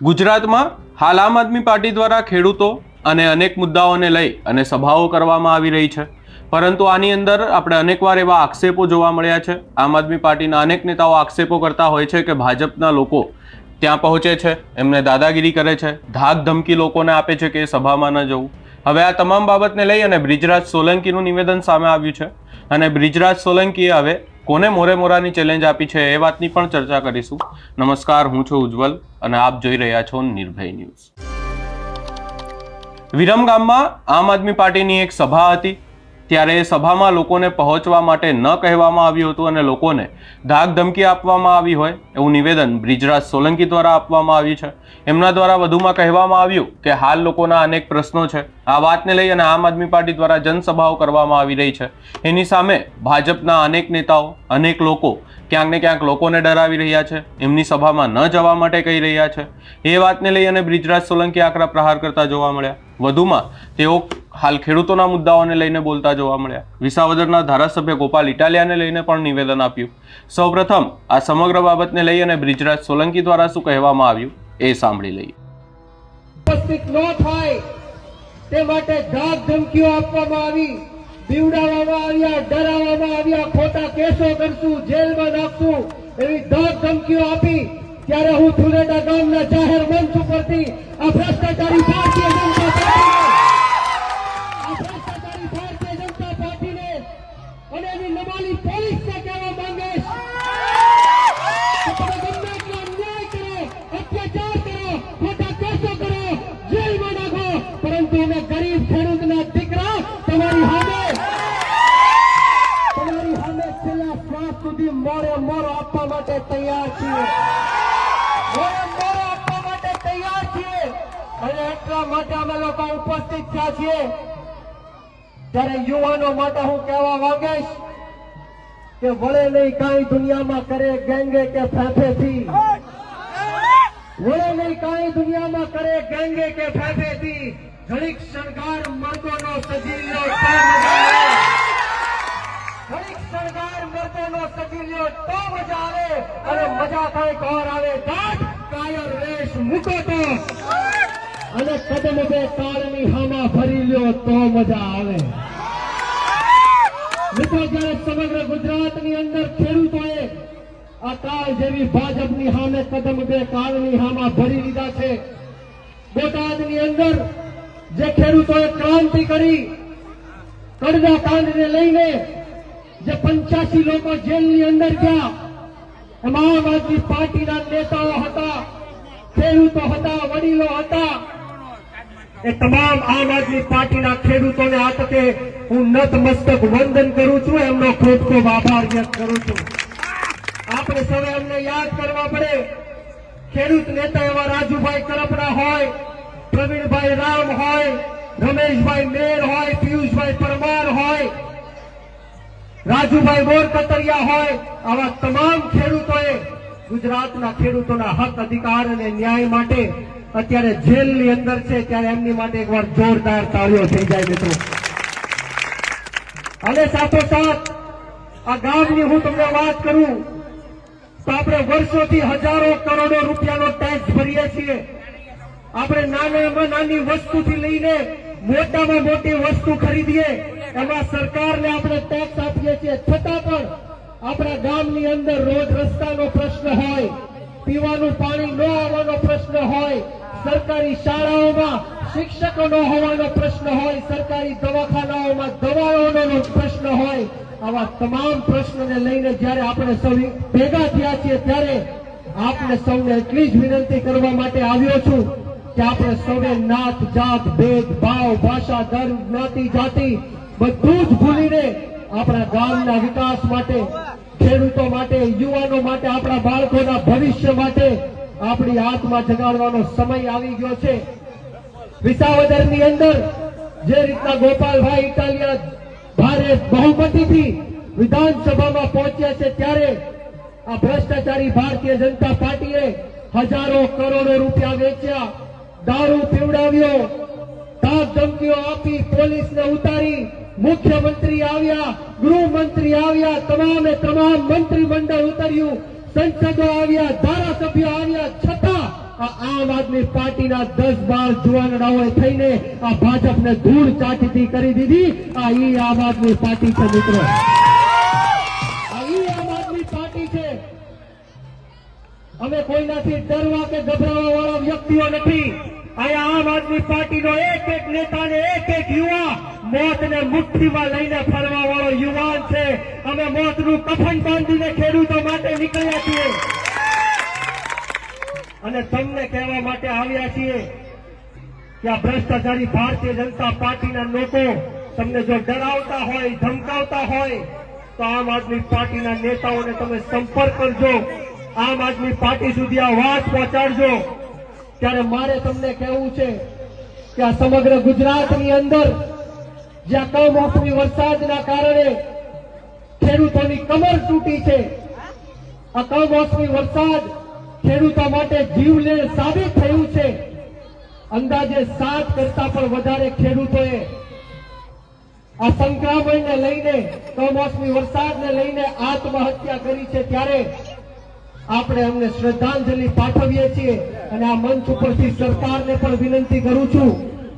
ગુજરાતમાં હાલ આમ આદમી પાર્ટી દ્વારા ખેડૂતો અને અનેક મુદ્દાઓને લઈ અને સભાઓ કરવામાં આવી રહી છે. પરંતુ આની અંદર આપણે અનેકવાર એવા આક્ષેપો જોવા મળ્યા છે. આમ આદમી પાર્ટીના અનેક નેતાઓ આક્ષેપો કરતા હોય છે કે ભાજપના લોકો ત્યાં પહોંચે છે, એમને દાદાગીરી કરે છે, ધાક ધમકી લોકોને આપે છે કે સભામાં ન જવું. હવે આ તમામ બાબતને લઈ અને બ્રિજરાજ સોલંકીનું નિવેદન સામે આવ્યું છે. અને બ્રિજરાજ સોલંકીએ હવે કોને મોરે મોરાની ચેલેન્જ આપી છે એ વાતની પણ ચર્ચા કરીશું. નમસ્કાર, હું છું ઉજ્જવલ અને આપ જોઈ રહ્યા છો નિર્ભય ન્યૂઝ. વિરમ ગામમાં આમ આદમી પાર્ટીની એક સભા હતી. ત્યારે એ સભામાં લોકોને પહોંચવા માટે ન કહેવામાં આવ્યું હતું અને લોકોને ધાક ધમકી આપવામાં આવી હોય એવું નિવેદન બ્રિજરાજ સોલંકી દ્વારા આપવામાં આવ્યું છે. એમના દ્વારા વધુમાં કહેવામાં આવ્યું કે હાલ લોકોના અનેક પ્રશ્નો છે. આ વાતને લઈ અને આમ આદમી પાર્ટી દ્વારા જનસભાઓ કરવામાં આવી રહી છે. એની સામે ભાજપના અનેક નેતાઓ, અનેક લોકો ક્યાંક ને ક્યાંક લોકોને ડરાવી રહ્યા છે. એમની સભામાં ન જવા માટે કહી રહ્યા છે. એ વાતને લઈ અને બ્રિજરાજ સોલંકી આકરા પ્રહાર કરતા જોવા મળ્યા. વધુમાં તેઓ હાલ ખેડૂતોના મુદ્દાઓને લઈને બોલતા જોવા મળ્યા. વિસાવદરના ધારાસભ્ય ગોપાલ ઇટાલિયાને લઈને પણ નિવેદન આપ્યું. સૌપ્રથમ આ સમગ્ર બાબતને લઈ અને બ્રિજરાજ સોલંકી દ્વારા શું કહેવામાં આવ્યું એ સાંભળી લઈએ. ઉપસ્થિત ન થાય તે માટે ધાક ધમકીઓ આપવામાં આવી, બીવડાવવામાં આવ્યા, ડરાવવામાં આવ્યા, ખોટા કેસો કરશું, જેલમાં નાખશું એવી ધાક ધમકીઓ આપી ત્યારે હું ધુલેટા ગામના જાહેર મંચ ઉપરથી આ ભ્રષ્ટાચારી ભારતીય જનતા માટે તૈયાર છીએ. મોરે આપવા માટે તૈયાર છીએ. અને એટલા માટે અમે લોકો ઉપસ્થિત થયા છીએ. ત્યારે યુવાનો માટે હું કહેવા માંગીશ કે વળે નહીં કાંઈ દુનિયામાં કરે ગેંગે કે ફેફેથી. વળે નહીં કાંઈ દુનિયામાં કરે ગેંગે કે ફેફેથી. ઘડીક શણગાર મર્દોનો ઘડીક શણગાર મર્દોનો સજીલ્યો તો મજા આવે અને મજા થાય કોર આવે. દાટ કાયર રેશ મૂકો તો. અને કદમ બે તાળની હામાં ભરી લ્યો તો મજા આવે. મિત્રો, જ્યારે સમગ્ર ગુજરાતની અંદર ખેડૂતોએ આ કાળ જેવી ભાજપની હામે કદમ બે કાળની હામાં ભરી લીધા છે, બોટાદની અંદર જે ખેડૂતોએ ક્રાંતિ કરી કડદા કાંડને લઈને જે પંચ્યાસી લોકો જેલની અંદર ગયા. એમાં આમ આદમી પાર્ટીના નેતાઓ હતા, ખેડૂતો હતા, વડીલો હતા. એ તમામ આમ આદમી પાર્ટીના ખેડૂતોને આ તકે હું નતમસ્તક વંદન કરું છું, એમનો ખૂબ ખૂબ આભાર વ્યક્ત કરું છું. આપણે સૌએ એમને યાદ કરવા પડે. ખેડૂત નેતા એવા રાજુભાઈ કરપડા હોય, પ્રવીણભાઈ રામ હોય, રમેશભાઈ મેર હોય, પિયુષભાઈ પરમાર હોય રાજુભાઈ મોર કતરિયા હોય, આવા તમામ ખેડૂતોએ ગુજરાતના ખેડૂતોના હક, અધિકાર અને ન્યાય માટે અત્યારે જેલની અંદર છે, ત્યારે એમની માટે એકવાર જોરદાર તાળીઓ થઈ જાય મિત્રો. અને સાથોસાથ, આ ગામની હું તમને વાત કરું, તો આપણે વર્ષોથી હજારો કરોડો રૂપિયાનો ટેક્સ ભરીએ છીએ. આપણે નાનામાં નાની વસ્તુથી લઈને મોટામાં મોટી વસ્તુ ખરીદીએ. એમાં સરકારને આપણે ટેક્સ આપીએ છીએ. છતાં પણ આપણા ગામની અંદર રોડ રસ્તાનો પ્રશ્ન હોય, પીવાનું પાણી ન આવવાનો પ્રશ્ન હોય, સરકારી શાળાઓમાં શિક્ષકો ન હોવાનો પ્રશ્ન હોય, સરકારી દવાખાનાઓમાં દવાઓનો પ્રશ્ન હોય, આવા તમામ પ્રશ્નોને લઈને જ્યારે આપણે સૌ ભેગા થયા છીએ ત્યારે આપને સૌને એટલી જ વિનંતી કરવા માટે આવ્યો છું કે આપણે સૌને નાત, જાત, ભેદ, ભાવ, ભાષા, ધર્મ, જ્ઞાતિ, જાતિ બધું જ ભૂલીને આપણા ગામના વિકાસ માટે, ખેડૂતો માટે, યુવાનો માટે, આપણા બાળકોના ભવિષ્ય માટે આપણી આત્મા જગાડવાનો સમય આવી ગયો છે. વિસાવદરની અંદર જે રીતના ગોપાલભાઈ ઇટાલિયા ભારે બહુમતીથી વિધાનસભામાં પહોંચ્યા છે, ત્યારે આ ભ્રષ્ટાચારી ભારતીય જનતા પાર્ટીએ હજારો કરોડો રૂપિયા વેચ્યા, દારૂ પીવડાવ્યો ધાક ધમકીઓ આપી, પોલીસને ઉતારી મુખ્યમંત્રી આવ્યા, ગૃહમંત્રી આવ્યા, તમામે તમામ મંત્રીમંડળ ઉતર્યું, સંસદો આવ્યા, ધારાસભ્યો આવ્યા, છતાં આમ આદમી પાર્ટીના દસ બાર જુવાનડાઓએ થઈને આ ભાજપને ધૂળ ચાટતી કરી દીધી. આ ઈ આમ આદમી પાર્ટી છે, મિત્રો. આમ આદમી પાર્ટી અમે કોઈનાથી ડરવા કે ગભરાવા વાળા વ્યક્તિઓ નથી. અહીંયા આમ આદમી પાર્ટીનો એક એક નેતાને એક એક યુવા મોતને મુઠ્ઠીમાં લઈને ફરવા વાળો યુવાન છે. અમે મોતનું કફન બાંધીને ખેડૂતો માટે નીકળ્યા છીએ. અને તમને કહેવા માટે આવ્યા છીએ કે આ ભ્રષ્ટાચારી ભારતીય જનતા પાર્ટીના લોકો તમને જો ડરાવતા હોય, ધમકાવતા હોય, તો આમ આદમી પાર્ટીના નેતાઓને તમે સંપર્ક કરજો. આમ આદમી પાર્ટી સુધી આ વાત પહોંચાડજો. ત્યારે મારે તમને કહેવું છે કે આ સમગ્ર ગુજરાતની અંદર જ્યાં કમોસમી વરસાદના કારણે ખેડૂતોની કમર તૂટી છે, આ કમોસમી વરસાદ ખેડૂતો માટે જીવલેણ સાબિત થયું છે. અંદાજે સાત કરતા પણ વધારે ખેડૂતોએ આ સંક્રમણને લઈને, કમોસમી વરસાદને લઈને આત્મહત્યા કરી છે. ત્યારે આપણે અમને શ્રદ્ધાંજલિ પાઠવીએ છીએ અને આ મંચ ઉપરથી સરકારને પણ વિનંતી કરું છું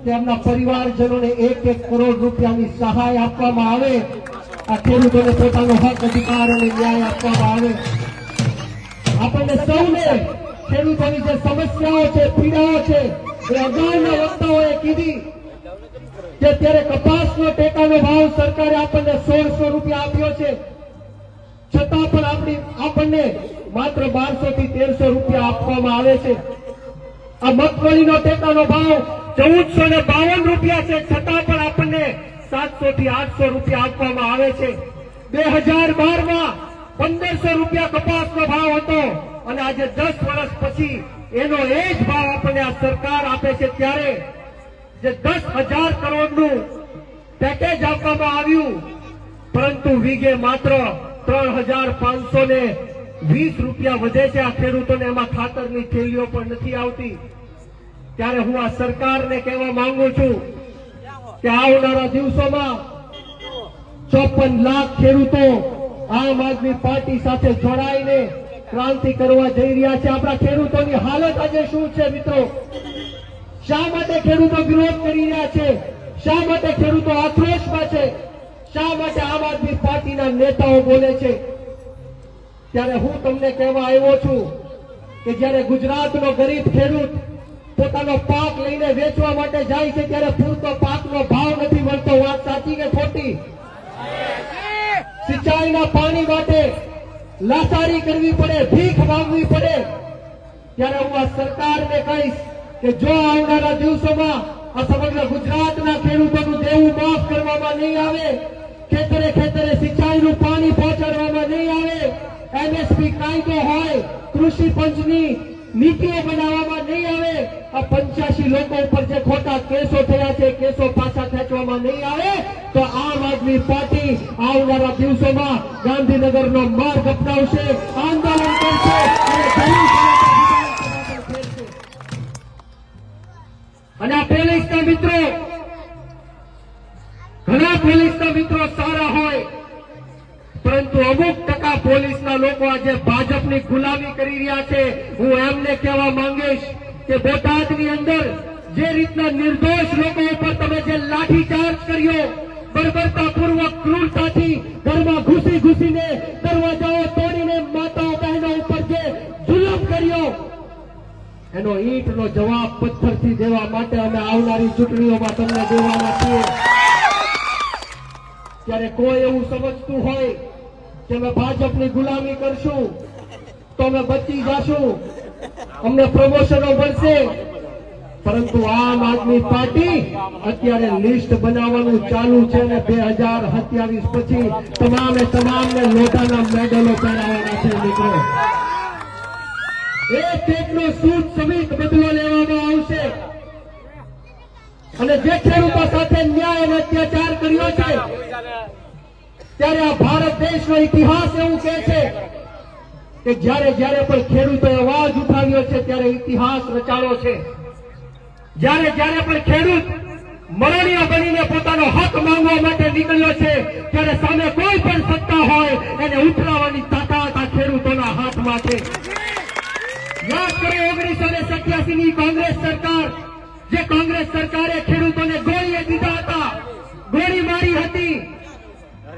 કે એમના પરિવારજનોને એક એક કરોડ રૂપિયાની સહાય આપવામાં આવે. આ ખેડૂતોને પોતાનો હક, અધિકાર અને ન્યાય આપવામાં આવે. આપણને સૌને ખેડૂતોની જે સમસ્યાઓ છે, પીડાઓ છે, એ અગાઉના વક્તાઓએ કીધી કે અત્યારે કપાસનો ટેકાનો ભાવ સરકારે આપણને સોળસો રૂપિયા આપ્યો છે. છતાં પણ આપણી આપણને માત્ર બારસો થી તેરસો રૂપિયા આપવામાં આવે છે. આ મગફળીનો ટેકાનો ભાવ ચૌદસો ને બાવન રૂપિયા છે. છતાં પણ આપણને સાતસો થી આઠસો રૂપિયા આપવામાં આવે છે. બે હજાર બારમાં પંદરસો રૂપિયા કપાસનો ભાવ હતો અને આજે દસ વર્ષ પછી એનો એ જ ભાવ આપણને આ સરકાર આપે છે ત્યારે જે દસ હજાર કરોડનું પેકેજ આપવામાં આવ્યું, પરંતુ વીઘે માત્ર ત્રણ હજાર પાંચસો ને વીસ રૂપિયા વધે છે આ ખેડૂતોને એમાં ખાતરની થેલીઓ પણ નથી આવતી. ત્યારે હું આ સરકારને કહેવા માંગુ છું કે આવનારા દિવસોમાં ચોપન લાખ ખેડૂતો આમ આદમી પાર્ટી સાથે જોડાઈને ક્રાંતિ કરવા જઈ રહ્યા છે. આપણા ખેડૂતોની હાલત આજે શું છે મિત્રો? શા માટે ખેડૂતો વિરોધ કરી રહ્યા છે? શા માટે ખેડૂતો આક્રોશમાં છે? શા માટે આમ આદમી પાર્ટીના નેતાઓ બોલે છે? ત્યારે હું તમને કહેવા આવ્યો છું કે જ્યારે ગુજરાતનો ગરીબ ખેડૂત પોતાનો પાક લઈને વેચવા માટે જાય છે, ત્યારે પૂરતો પાકનો ભાવ નથી મળતો. વાત સાચી કે ખોટી? સિંચાઈના પાણી માટે લાસારી કરવી પડે, ભીખ માંગવી પડે. ત્યારે હું આ સરકારને કહીશ કે જો આવનારા દિવસોમાં આ સમગ્ર ગુજરાતના ખેડૂતોનું દેવું માફ કરવામાં નહીં આવે, ખેતરે ખેતરે સિંચાઈનું પાણી પહોંચાડવામાં નહીં આવે એમએસપી કાયદો હોય, કૃષિ પંચની નીતિઓ બનાવવામાં નહીં આવે, આ પંચ્યાસી લોકો ઉપર જે ખોટા કેસો થયા છે, કેસો પાછા ખેંચવામાં નહીં આવે, તો આમ આદમી પાર્ટી આવનારા દિવસોમાં ગાંધીનગરનો માર્ગ અપનાવશે, આંદોલન કરશે અને આ પોલીસના મિત્રો, ઘણા પોલીસના મિત્રો સારા હોય, પરંતુ અમુક ટકા પોલીસના લોકો આજે ભાજપની ગુલામી કરી રહ્યા છે. હું એમને કહેવા માંગીશ કે બોટાદની અંદર જે રીતના નિર્દોષ લોકો ઉપર તમે જે લાઠીચાર્જ કર્યો, બર્બરતાપૂર્વક ક્રૂરતાથી ઘરમાં ઘૂસી ઘૂસીને દરવાજાઓ તોડીને માતાઓ બહેનો ઉપર જે જુલમ કર્યો, એનો ઈંટનો જવાબ પથ્થરથી દેવા માટે અમે આવનારી ચૂંટણીઓમાં તમને દેવાના છીએ. ત્યારે કોઈ એવું સમજતું હોય કે અમે ભાજપની ગુલામી કરશું, તો અમે બચી જશું. અમને પ્રમોશનો મળશે. પરંતુ આમ આદમી પાર્ટી અત્યારે લિસ્ટ બનાવવાનું ચાલુ છે અને બે હજાર સત્યાવીસ પછી તમામે તમામને લોટાના મેડલો પહેરાવાના છે, મિત્રો. એક એકનો સૂટ સમિત બદલો લેવામાં આવશે. અને જે ખેડૂતો સાથે ન્યાય અને અત્યાચાર કર્યો છે ત્યારે આ ભારત દેશનો ઇતિહાસ એવું કહે છે કે જ્યારે જ્યારે પણ ખેડૂતોએ અવાજ ઉઠાવ્યો છે ત્યારે ઇતિહાસ રચાયો છે. જ્યારે જ્યારે પણ ખેડૂત મરણીય બનીને પોતાનો હક માંગવા માટે નીકળ્યો છે, ત્યારે સામે કોઈ પણ સત્તા હોય, એને ઉઠરાવવાની તાકાત આ ખેડૂતોના હાથમાં છે. યાદ કરો ઓગણીસો ને સત્યાસી ની કોંગ્રેસ સરકાર, જે કોંગ્રેસ સરકારે ખેડૂતોને ગોળીએ દીધા હતા. ગોળી મારી હતી.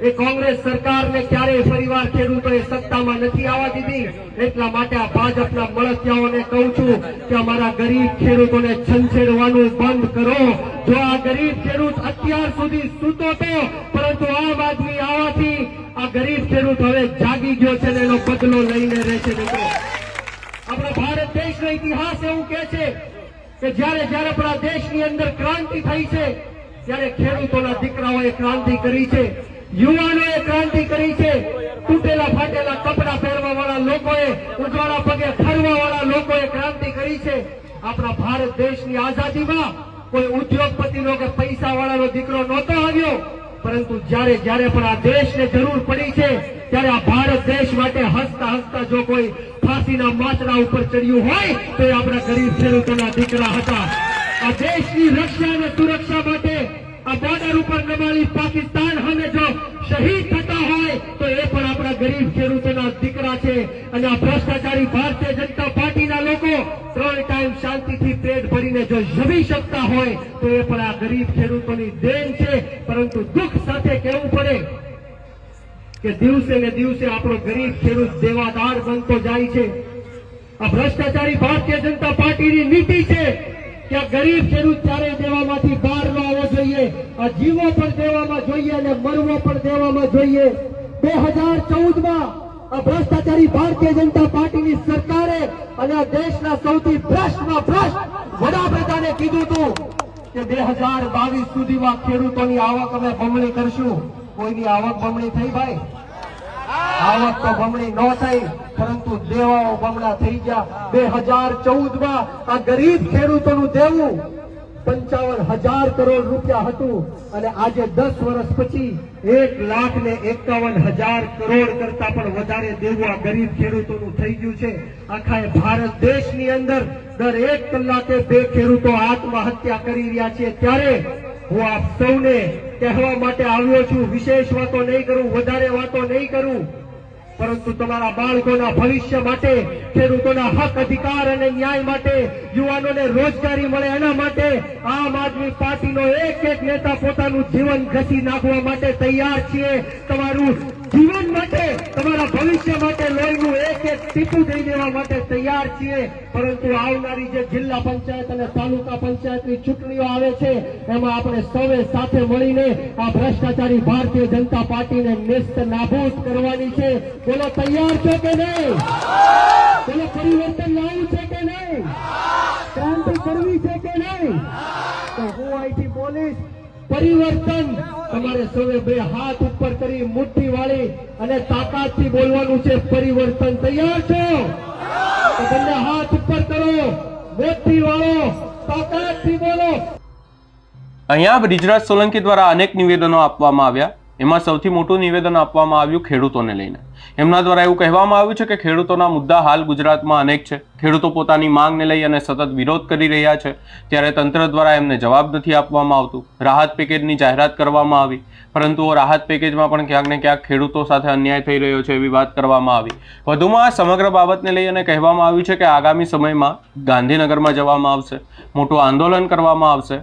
એ કોંગ્રેસ સરકારને ક્યારેય પરિવાર ખેડૂતોએ સત્તામાં નથી આવવા દીધી. એટલા માટે આ ભાજપના મળતિયાઓને કહું છું કે અમારા ગરીબ ખેડૂતોને છંછેડવાનું બંધ કરો. જો આ ગરીબ ખેડૂત અત્યાર સુધી સૂતો હતો, પરંતુ આમ આદમી આવવાથી આ ગરીબ ખેડૂત હવે જાગી ગયો છે એનો બદલો લઈને રહેશે મિત્રો. આપણા ભારત દેશનો ઇતિહાસ એવું કે છે કે જયારે જયારે આપણા દેશની અંદર ક્રાંતિ થઈ છે, ત્યારે ખેડૂતોના દીકરાઓએ ક્રાંતિ કરી છે. યુવાનોએ ક્રાંતિ કરી છે. તૂટેલા ફાટેલા કપડા પહેરવા વાળા લોકોએ, ઉજવાળા પગે ફરવા વાળા લોકોએ ક્રાંતિ કરી છે. આપણા ભારત દેશની આઝાદીમાં કોઈ ઉદ્યોગપતિનો કે પૈસા વાળાનો દીકરો નહોતો આવ્યો. પરંતુ જ્યારે જ્યારે પણ આ દેશને જરૂર પડી છે, ત્યારે આ ભારત દેશ માટે હસતા હસતા જો કોઈ ફાંસીના માચડા ઉપર ચડ્યું હોય, તો એ આપણા ગરીબ ખેડૂતોના દીકરા હતા. આ દેશની રક્ષા અને સુરક્ષા માટે આ બોર્ડર ઉપર નમાલી પાકિસ્તાન સામે જો શહીદ થતા હોય, તો એ પણ આપણા ગરીબ ખેડૂતોના દીકરા છે. અને આ ભ્રષ્ટાચારી ભારતીય જનતા પાર્ટીના લોકો ત્રણ ટાઈમ શાંતિથી પેટ ભરીને જો જમી શકતા હોય, તો એ પણ આ ગરીબ ખેડૂતોની દેન છે. પરંતુ દુઃખ સાથે કહેવું પડે કે દિવસે ને દિવસે આપણો ગરીબ ખેડૂત દેવાદાર બનતો જાય છે. આ ભ્રષ્ટાચારી ભારતીય જનતા પાર્ટીની નીતિ છે કે આ ગરીબ ખેડૂત ચારે દેવામાંથી બહાર જોઈએ, આ જીવો પણ દેવામાં જોઈએ અને મરવો પણ દેવામાં જોઈએ. બે હજાર ચૌદમાં આ ભ્રષ્ટાચારી ભારતીય જનતા પાર્ટીની સરકારે અને દેશના સૌથી ભ્રષ્ટમાં ભ્રષ્ટ વડાપ્રધાને કીધું હતું કે બે હજાર બાવીસ સુધીમાં ખેડૂતોની આવક અમે બમણી કરશું. કોઈની આવક બમણી થઈ ભાઈ? આવક તો બમણી ન થઈ, પરંતુ દેવાઓ બમણા થઈ ગયા. બે હજાર ચૌદમાં આ ગરીબ ખેડૂતોનું દેવું પંચાવન હજાર કરોડ રૂપિયા હતું અને આજે દસ વર્ષ પછી એક લાખ ને એકાવન હજાર કરોડ કરતા પણ વધારે દેવું ગરીબ ખેડૂતોનું થઈ ગયું છે. આખા ભારત દેશની અંદર દર એક કલાકે બે ખેડૂતો આત્મહત્યા કરી રહ્યા છે. ત્યારે હું આપ સૌને કહેવા માટે આવ્યો છું, વિશેષ વાતો નહીં કરું, વધારે વાતો નહીં કરું. પરંતુ તમારા બાળકોના ભવિષ્ય માટે, ખેડૂતોના હક, અધિકાર અને ન્યાય માટે, યુવાનોને રોજગારી મળે એના માટે, આમ આદમી પાર્ટીનો એક એક નેતા પોતાનું જીવન ઘસી નાખવા માટે તૈયાર છીએ. તમારું જીવન માટે, તમારા ભવિષ્ય માટે લોહીનું એક એક ટીપું દઈ દેવા માટે તૈયાર છીએ. પરંતુ આવનારી જે જિલ્લા પંચાયત અને તાલુકા પંચાયતની ચૂંટણીઓ આવે છે, એમાં આપણે સૌએ સાથે મળીને આ ભ્રષ્ટાચારી ભારતીય જનતા પાર્ટીને નેસ્ત નાબૂદ કરવાની છે. બોલો, તૈયાર છો કે નહીં? બોલો, પરિવર્તન લાવવું છે કે નહીં? ક્રાંતિ કરવી છે કે નહીં? તો હું અહીંથી બોલીશ. પરિવર્તન તમારે સૌએ બે હાથ ઉપર કરી મુઠ્ઠી વાળી અને તાકાતથી બોલવાનું છે, પરિવર્તન તૈયાર છો? તો હાથ ઉપર કરો, મુઠ્ઠી વાળો, તાકાતથી બોલો. અહીંયા બ્રિજરાજ સોલંકી દ્વારા અનેક નિવેદનો આપવામાં આવ્યા. એમાં સૌથી મોટું નિવેદન આપવામાં આવ્યું ખેડૂતોને લઈને. એમના દ્વારા એવું કહેવામાં આવ્યું છે કે ખેડૂતોના મુદ્દા હાલ ગુજરાતમાં અનેક છે. ખેડૂતો પોતાની માંગને લઈ અને સતત વિરોધ કરી રહ્યા છે. ત્યારે તંત્ર દ્વારા એમને જવાબ નથી આપવામાં આવતું. રાહત પેકેજની જાહેરાત કરવામાં આવી. પરંતુ રાહત પેકેજમાં પણ ક્યાંક ને ક્યાંક ખેડૂતો સાથે અન્યાય થઈ રહ્યો છે એવી વાત કરવામાં આવી. વધુમાં આ સમગ્ર બાબતને લઈ અને કહેવામાં આવ્યું છે કે આગામી સમયમાં ગાંધીનગરમાં જવામાં આવશે. મોટું આંદોલન કરવામાં આવશે.